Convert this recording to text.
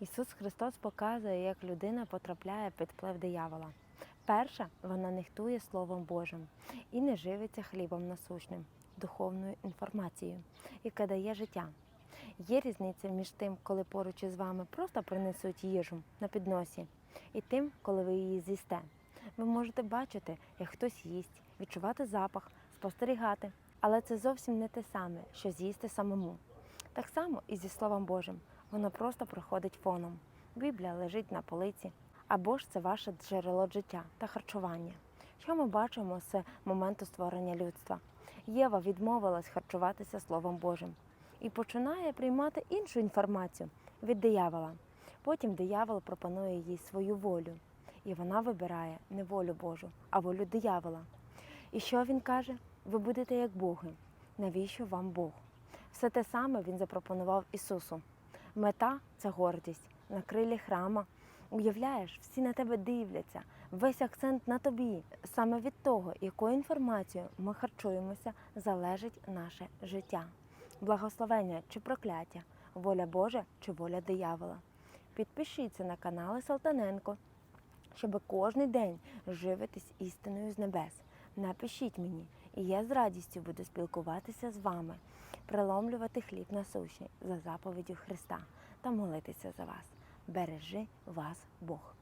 Ісус Христос показує, як людина потрапляє під вплив диявола. Перша, вона нехтує Словом Божим і не живиться хлібом насущним, духовною інформацією, яка дає життя. Є різниця між тим, коли поруч із вами просто принесуть їжу на підносі, і тим, коли ви її з'їсте. Ви можете бачити, як хтось їсть, відчувати запах, спостерігати, але це зовсім не те саме, що з'їсти самому. Так само і зі Словом Божим. Воно просто проходить фоном. Біблія лежить на полиці, або ж це ваше джерело життя та харчування. Що ми бачимо з моменту створення людства? Єва відмовилась харчуватися Словом Божим і починає приймати іншу інформацію від диявола. Потім диявол пропонує їй свою волю, і вона вибирає не волю Божу, а волю диявола. І що він каже? Ви будете як Боги. Навіщо вам Бог? Все те саме він запропонував Ісусу. Мета це гордість на крилі храма. Уявляєш, всі на тебе дивляться, весь акцент на тобі. Саме від того, якою інформацією ми харчуємося, залежить наше життя. Благословення чи прокляття, воля Божа чи воля диявола. Підпишіться на канали Салтаненко, щоб кожен день живитись істиною з небес. Напишіть мені, і я з радістю буду спілкуватися з вами, приломлювати хліб на суші за заповіддю Христа та молитися за вас. Бережи вас Бог.